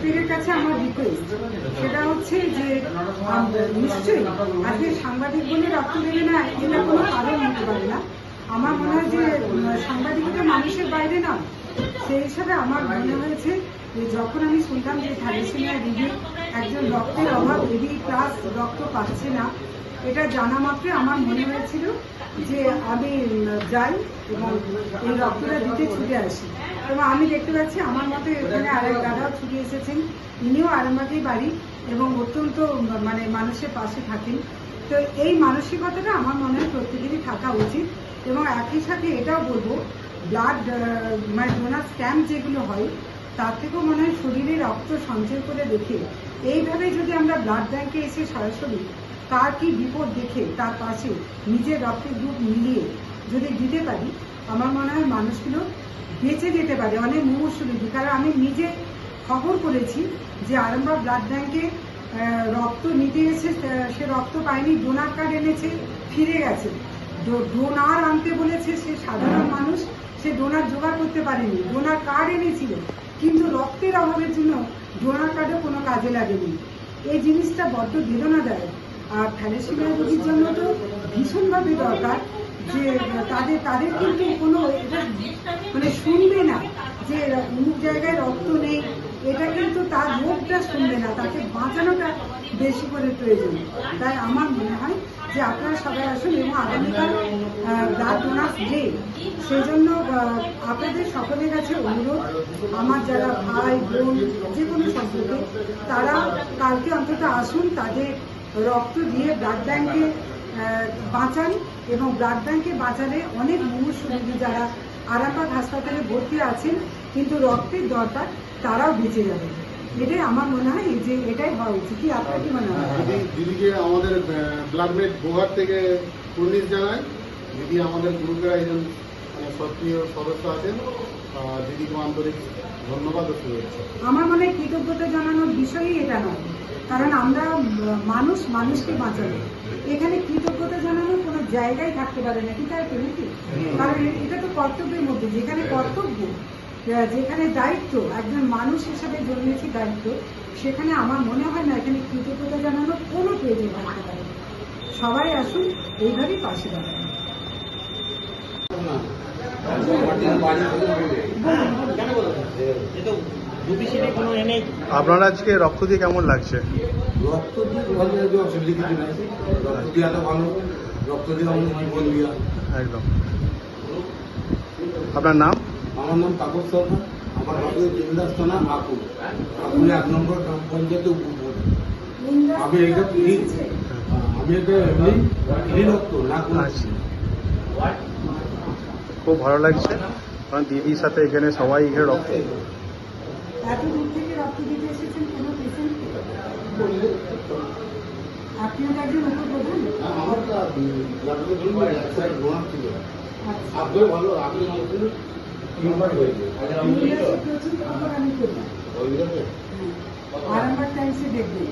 প্রত্যেকের কাছে আমার রিকোয়েস্ট সেটা হচ্ছে যে নিশ্চয়ই আজকে সাংবাদিক বলে রক্ত দেবে না, এটা কোনো কারণ হতে পারে না। আমার মনে হয় যে সাংবাদিকতা মানুষের বাইরে না। সেই হিসাবে আমার মনে হয়েছে যে, যখন আমি শুনলাম যে থ্যালেসেমিয়া দিদি একজন রক্তের অভাব এডি প্লাস রক্ত পাচ্ছে না, এটা জানা মাত্রই আমার মনে হয়েছিল যে আমি যাই এবং এই রক্তটা দিতে ছুটে আসি। এবং আমি দেখতে পাচ্ছি আমার মতো এখানে আরেক দাদাও ছুটি এসেছেন। ইনিও আরামবাগেই বাড়ি এবং অত্যন্ত মানে মানুষের পাশে থাকেন। তো এই মানসিকতাটা আমার মনে হয় প্রত্যেকেরই থাকা উচিত এবং একই সাথে এটাও বলব ব্লাড মানে ডোনার স্ক্যাম্প যেগুলো হয়, তার থেকেও মনে হয় শরীরে রক্ত সঞ্চয় করে দেখে এইভাবে যদি আমরা ব্লাড ব্যাংকে এসে সরাসরি কার কি বিপদ দেখে তার পাশে নিজের রক্তের গ্রুপ মিলিয়ে যদি দিতে পারি, আমার মনে হয় মানুষগুলো বেঁচে যেতে পারে, অনেক মুমূর্ষু রোগী। কারণ আমি নিজে খবর করেছি যে আরামবাগ ব্লাড ব্যাংকে রক্ত নিতে এসে সে রক্ত পায়নি, ডোনার কার্ড এনেছে, ফিরে গেছে। ডোনার আনতে বলেছে সে সাধারণ মানুষ, সে ডোনার জোগাড় করতে পারেনি। ডোনার কার্ড এনেছিল, কিন্তু রক্তের অভাবের জন্য ডোনার কার্ডও কোনো কাজে লাগেনি। এই জিনিসটা বড্ড বেদনাদায়ক। আর থ্যালেসেমিয়া রোগীর জন্য তো ভীষণভাবে দরকার। যে তাদের তাদের কিন্তু কোনো মানে শুনবে না যে অমুক জায়গায় রক্ত নেই। এটা কিন্তু তার রোগটা শুনবে না তাকে বাঁচানোটা বেশি করে প্রয়োজন। তাই আমার মনে হয় যে আপনারা সবাই আসুন এবং আগামীকাল ব্লাড ডোনার্স ডে সেই জন্য আপনাদের সকলের কাছে অনুরোধ আমার যারা ভাই বোন যে কোনো সম্পর্কে তারা কালকে অন্তত আসুন তাদের রক্ত দিয়ে ব্লাড আহ, বাঁচান এবং ব্লাড ব্যাংকে বাঁচালে অনেক মুমূর্ষু রোগী যারা আরামবাগ হাসপাতালে ভর্তি আছেন, কিন্তু রক্তের দরকার তারাও বেঁচে যাবে। এটাই আমার মনে হয় যে এটাই হওয়া উচিত। কি আপনার কি মনে হয়? দিদিকে আমাদের ব্লাডমেট গোহার থেকে কুর্নিশ জানায়। দিদি আমাদের মানে সক্রিয় সদস্য আছেন। দিদিকে আন্তরিক ধন্যবাদ আমার মনে হয় কৃতজ্ঞতা জানানোর বিষয়ই এটা নয়। কারণ আমরা মানুষ, মানুষকে বাঁচাবো এখানে কৃতজ্ঞতা জানানোর কোনো জায়গায় থাকতে পারে না। কি তাই তো নাকি কারণ এটা তো কর্তব্যের মধ্যে। যেখানে কর্তব্য যেখানে দায়িত্ব, একজন মানুষ হিসাবে জন্মেছি দায়িত্ব, সেখানে আমার মনে হয় না এখানে কৃতজ্ঞতা জানানোর কোনো প্রয়োজন থাকতে পারে। সবাই আসুন, এইভাবেই পাশে দাঁড়ান। আপনার আজকে রক্ত দিয়ে কেমন লাগছে? রক্ত দিয়ে ভালো লাগবে অসুবিধা কিছু নেই। রক্ত দেওয়াটা ভালো রক্ত দিয়ে আমাদের জীবন দেওয়া একদম। আপনার নাম? আমার নাম তাপস শর্মা আমার বাড়ি দেবদাস থানা আকুল। আকুল এক নম্বর গ্রাম পঞ্চায়েতে উপভোগ আমি এটা আমি এটা এমনি ফ্রি রক্ত না কোনো আচ্ছা। খুব ভালো লাগছে। কারণ দিদির সাথে এখানে সবাই এখানে রক্ত আচ্ছা। আরামবাগ টাইমসে দেখবেন